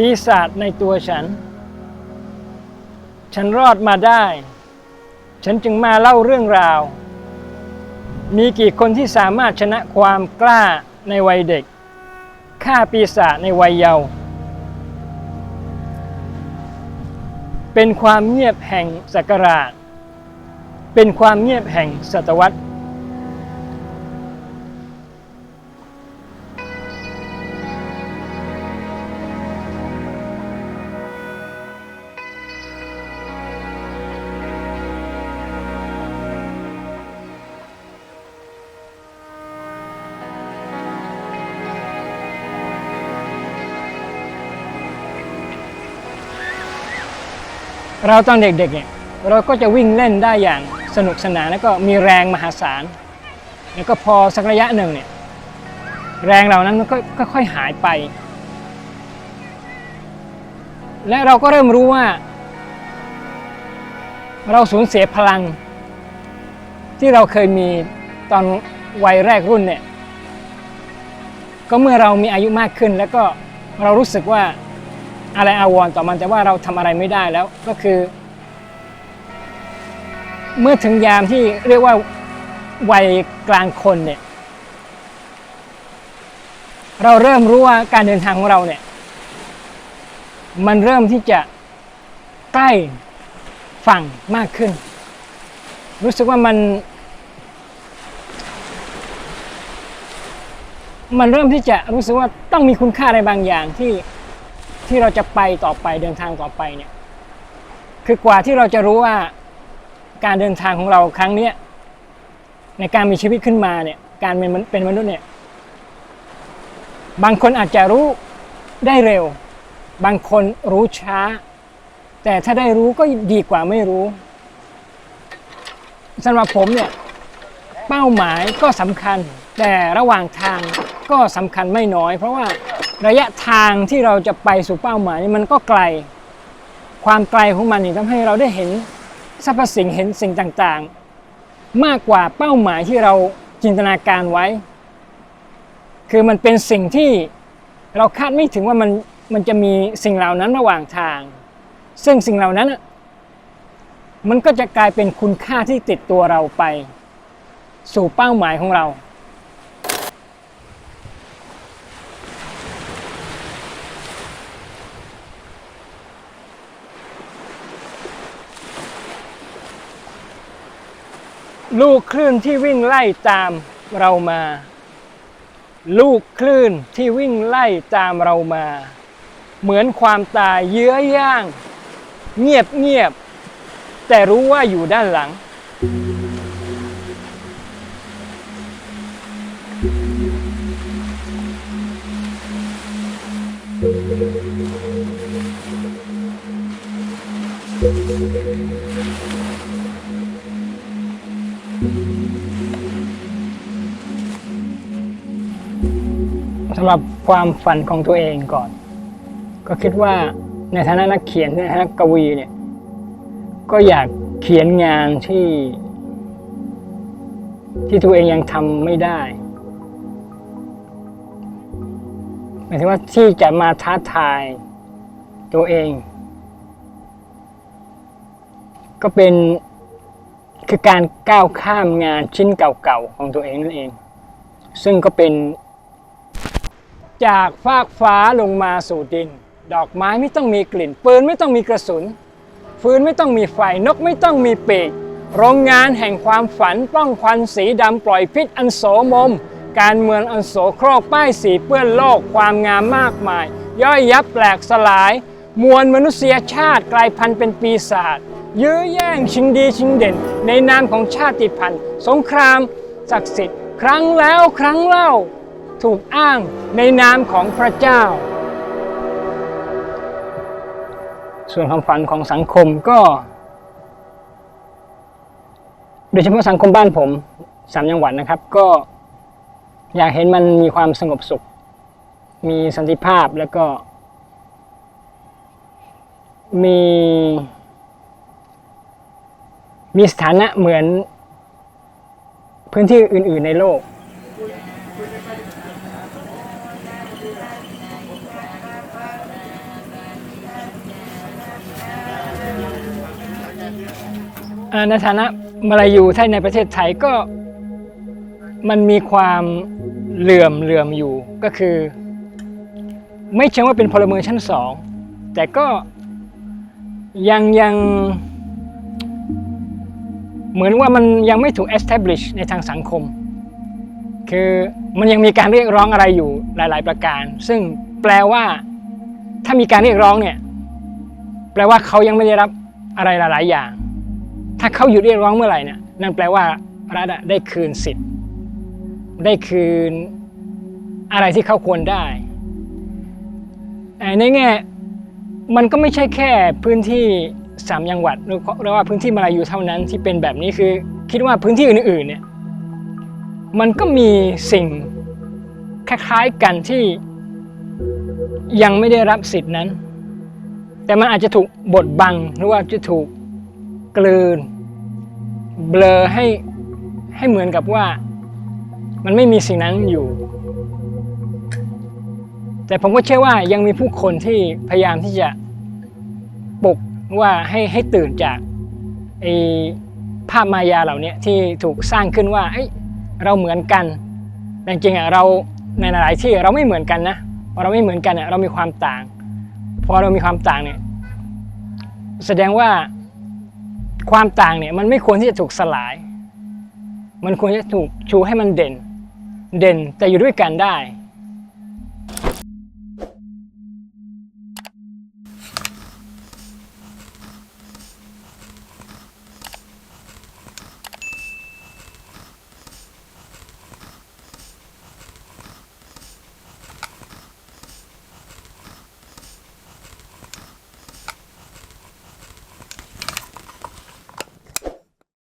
ปีศาจในตัวฉัน ฉันรอดมาได้ ฉันจึงมาเล่าเรื่องราว มีกี่คนที่สามารถชนะความกล้าในวัยเด็กฆ่าปีศาจในวัยเยาว์เป็นความเงียบแห่งศักราช เป็นความเงียบแห่งศตวรรษ เราตอนเด็กๆเนี่ยเราก็จะวิ่งเล่นได้อย่างสนุกสนานแล้วก็มีแรงมหาศาล แล้วก็พอสักระยะหนึ่งเนี่ยแรงเหล่านั้นมันก็ค่อยๆหายไป และเราก็เริ่มรู้ว่า เราสูญเสียพลัง ที่เราเคยมีตอนวัยแรกรุ่นเนี่ยก็เมื่อเรามีอายุมากขึ้นแล้วก็เรารู้สึกว่า อะไรอาวรณ์ต่อมันแต่ว่าเราทำอะไรไม่ได้แล้วก็คือ เมื่อถึงยามที่เรียกว่าวัยกลางคนเนี่ย เราเริ่มรู้ว่าการเดินทางของเราเนี่ย มันเริ่มที่จะใกล้ฝั่งมากขึ้น รู้สึกว่ามัน มันเริ่มที่จะรู้สึกว่าต้องมีคุณค่าอะไรบางอย่างที่ ที่เราจะไปต่อไปเดินทางต่อไปเนี่ย คือกว่าที่เราจะรู้ว่าการเดินทางของเราครั้งเนี้ยในการมีชีวิตขึ้นมาเนี่ย การเป็นมนุษย์เป็นมนุษย์เนี่ย บางคนอาจจะรู้ได้เร็ว บางคนรู้ช้า แต่ถ้าได้รู้ก็ดีกว่าไม่รู้สำหรับผมเนี่ย เป้าหมายก็สำคัญ แต่ระหว่างทางก็สำคัญไม่น้อย เพราะว่าระยะทางที่เราจะไปสู่เป้าหมายนี่มันก็ไกล ความไกลของมันนี่ทำให้เราได้เห็นสรรพสิ่งเห็นสิ่งต่างๆ มากกว่าเป้าหมายที่เราจินตนาการไว้ คือมันเป็นสิ่งที่เราคาดไม่ถึงว่ามันมันจะมีสิ่งเหล่านั้นระหว่างทาง ซึ่งสิ่งเหล่านั้น มันก็จะกลายเป็นคุณค่าที่ติดตัวเราไป สู่เป้าหมายของเรา ลูกคลื่นที่วิ่งไล่ตามเรามา ลูกคลื่นที่วิ่งไล่ตามเรามา เหมือนความตายเยื้อย่าง เงียบเงียบ แต่รู้ว่าอยู่ด้านหลัง สำหรับความฝันของตัวเองก่อน ก็คิดว่าในฐานะนักเขียนในฐานะกวีเนี่ย ก็อยากเขียนงานที่ ที่ตัวเองยังทำไม่ได้หมายถึงว่าที่จะมาท้าทายตัวเอง ก็เป็น คือการก้าวข้ามงานชิ้นเก่าๆของตัวเองนั่นเอง ซึ่งก็เป็น จากฟากฟ้าลงมาสู่ดิน ดอกไม้ไม่ต้องมีกลิ่นปืนไม่ต้องมีกระสุนฟืนไม่ต้องมีไฟนกไม่ต้องมีปีก โรงงานแห่งความฝันป้องควันสีดำปล่อยพิษอันโสมม การเมืองอันโสโครกป้ายสีเปื้อนโลกความงามมากมาย ย่อยยับแปลกสลาย มวลมนุษยชาติกลายพันธุ์เป็นปีศาจ ยื้อแย่งชิงดีชิงเด่น ในนามของชาติพันธุ์ สงครามศักดิ์สิทธิ์ ครั้งแล้วครั้งเล่าถูกอ้างในนามของพระเจ้า ส่วนความฝันของสังคมก็ โดยเฉพาะสังคมบ้านผมสามจังหวัดนะครับ ก็อยากเห็นมันมีความสงบสุข มีสันติภาพแล้วก็มี มีสถานะเหมือนพื้นที่อื่น ๆในโลก ในฐานะมาลายูถ้าในประเทศไทยก็มันมีความเหลื่อมเหลื่อมอยู่ก็คือ ไม่เชิงว่าเป็นพลเมืองชั้นสอง แต่ก็ยังยัง เหมือนว่ามันยังไม่ถูก establish ในทางสังคม คือมันยังมีการเรียกร้องอะไรอยู่หลาย ๆ ประการ ซึ่งแปลว่า ถ้ามีการเรียกร้องเนี่ย แปลว่าเขายังไม่ได้รับอะไรหลาย ๆ อย่าง ถ้าเขาหยุดเรียกร้องเมื่อไหร่เนี่ยนั่นแปลว่ารัฐได้คืนสิทธิ์ ได้คืนอะไรที่เขาควรได้ในแง่มันก็ไม่ใช่แค่พื้นที่ สามจังหวัดหรือหรือว่าพื้นที่มาลายูเท่านั้นที่เป็นแบบนี้คือ คิดว่าพื้นที่อื่นๆเนี่ยมันก็มีสิ่งคล้ายๆกันที่ยังไม่ได้รับสิทธินั้น แต่มันอาจจะถูกบดบังหรือว่าจะถูกกลืน เบลอให้ให้เหมือนกับว่ามันไม่มีสิ่งนั้นอยู่ แต่ผมก็เชื่อว่ายังมีผู้คนที่พยายามที่จะปก ว่าให้ให้ตื่นจากไอ้ภาพมายาเหล่านี้ที่ถูกสร้างขึ้นว่าเอ้ยเราเหมือนกันแต่จริงอะเราในหลายที่เราไม่เหมือนกันนะพอเราไม่เหมือนกันอะเรามีความต่าง พอเรามีความต่างเนี่ยแสดงว่าความต่างเนี่ยมันไม่ควรที่จะถูกสลาย มันควรจะถูกชูให้มันเด่น เด่นแต่อยู่ด้วยกันได้